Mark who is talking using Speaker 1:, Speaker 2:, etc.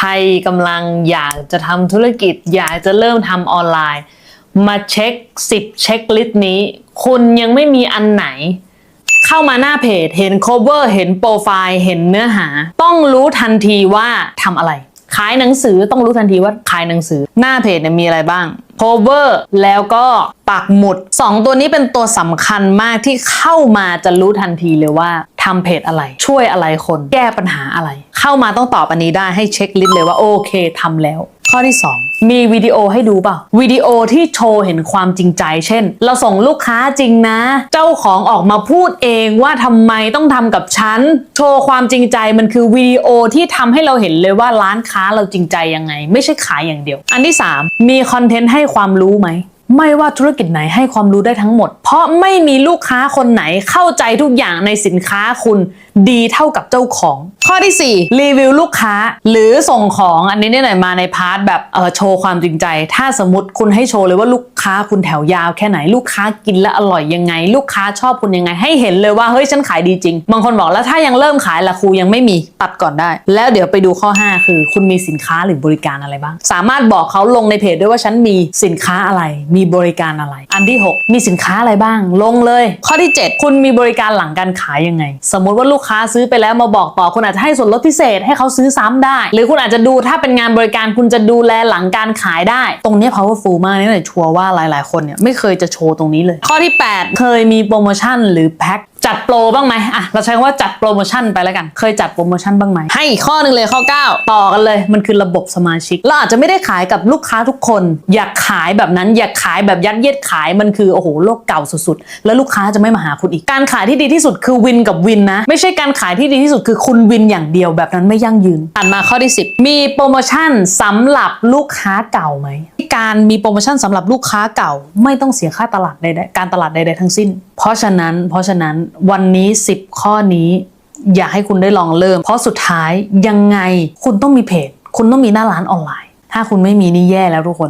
Speaker 1: ครกำลังอยากจะทำธุรกิจ อยากจะเริ่มทำออนไลน์ มาเช็ค 10 เช็คลิสต์นี้ คุณยังไม่มีอันไหน เข้ามาหน้าเพจ เห็นโคเวอร์เห็นโปรไฟล์ เห็นเนื้อหา ต้องรู้ทันทีว่าทำอะไรายหนังสือต้องรู้ทันทีว่าขายหนังสือ หน้าเพจเนี่ยมีอะไรบ้าง cover แล้วก็ปักหมุด 2 ตัวนี้เป็นตัวสำคัญมากที่เข้ามาจะรู้ทันทีเลยว่าทำเพจอะไร ช่วยอะไรคน แก้ปัญหาอะไร เข้ามาต้องตอบอันนี้ได้ให้เช็คลิสต์เลยว่าโอเคทำแล้ว ข้อที่ 2 มีวิดีโอให้ดูเปล่าวิดีโอที่โชว์เห็นความจริงใจ เช่น เราส่งลูกค้าจริงนะ เจ้าของออกมาพูดเองว่าทำไมต้องทำกับฉัน โชว์ความจริงใจมันคือวิดีโอที่ทำให้เราเห็นเลยว่าร้านค้าเราจริงใจยังไง ไม่ใช่ขายอย่างเดียว อันที่ 3 มีคอนเทนต์ให้ความรู้ไหม ไม่ว่าธุรกิจไหนให้ความรู้ได้ทั้งหมด เพราะไม่มีลูกค้าคนไหนเข้าใจทุกอย่างในสินค้าคุณดีเท่ากับเจ้าของ ข้อที่ 4 รีวิวลูกค้า หรือส่งของอันนี้เนี่ยหน่อยมาในพาร์ทแบบเออโชว์ความจริงใจ ถ้าสมมติคุณให้โชว์เลยว่าลูกค้าคุณแถวยาวแค่ไหนลูกค้ากินแล้วอร่อยยังไง ลูกค้าชอบคุณยังไง ให้เห็นเลยว่าเฮ้ยฉันขายดีจริง บางคนบอกแล้วถ้ายังเริ่มขายละครูยังไม่มีตัดก่อนได้ แล้วเดี๋ยวไปดูข้อ 5 คือ คุณมีสินค้าหรือบริการอะไรบ้าง สามารถบอกเขาลงในเพจด้วยว่าฉันมีสินค้าอะไรมีีบริการอะไร อันที่ 6 มีสินค้าอะไรบ้าง ลงเลย ข้อที่ 7 คุณมีบริการหลังการขายยังไง สมมุติว่าลูกค้าซื้อไปแล้วมาบอกต่อคุณอาจจะให้ส่วนลดพิเศษให้เขาซื้อซ้ำได้ หรือคุณอาจจะดูถ้าเป็นงานบริการคุณจะดูแลหลังการขายได้ ตรงนี้ powerful มากนี่เลยชัวร์ว่าหลาย ๆ คนเนี่ยไม่เคยจะโชว์ตรงนี้เลย ข้อที่ 8 เคยมีโปรโมชั่นหรือแพ็ค จัดโปรบ้างไหมอะเราใช้คำว่าจัดโปรโมชั่นไปแล้วกัน เคยจัดโปรโมชั่นบ้างไหมให้อีกข้อหนึ่งเลยข้อ 9 ต่อกันเลย มันคือระบบสมาชิก เราอาจจะไม่ได้ขายกับลูกค้าทุกคน อยากขายแบบนั้น อยากขายแบบยัดเยียดขายมันคือโอ้โหโลกเก่าสุดๆ แล้วลูกค้าจะไม่มาหาคุณอีก การขายที่ดีที่สุดคือวินกับวินนะ ไม่ใช่การขายที่ดีที่สุดคือคุณวินอย่างเดียวแบบนั้นไม่ยั่งยืนถัดมาข้อที่ 10 มีโปรโมชั่นสำหรับลูกค้าเก่าไหมการมีโปรโมชั่นสำหรับลูกค้าเก่า ไม่ต้องเสียค่าตลาดใดๆการตลาดใดๆทั้งสิ้น เพราะฉะนั้น เพราะฉะนั้นวันนี้ 10 ข้อนี้ อยากให้คุณได้ลองเริ่ม เพราะสุดท้ายยังไงคุณต้องมีเพจ คุณต้องมีหน้าร้านออนไลน์ ถ้าคุณไม่มีนี่แย่แล้วทุกคน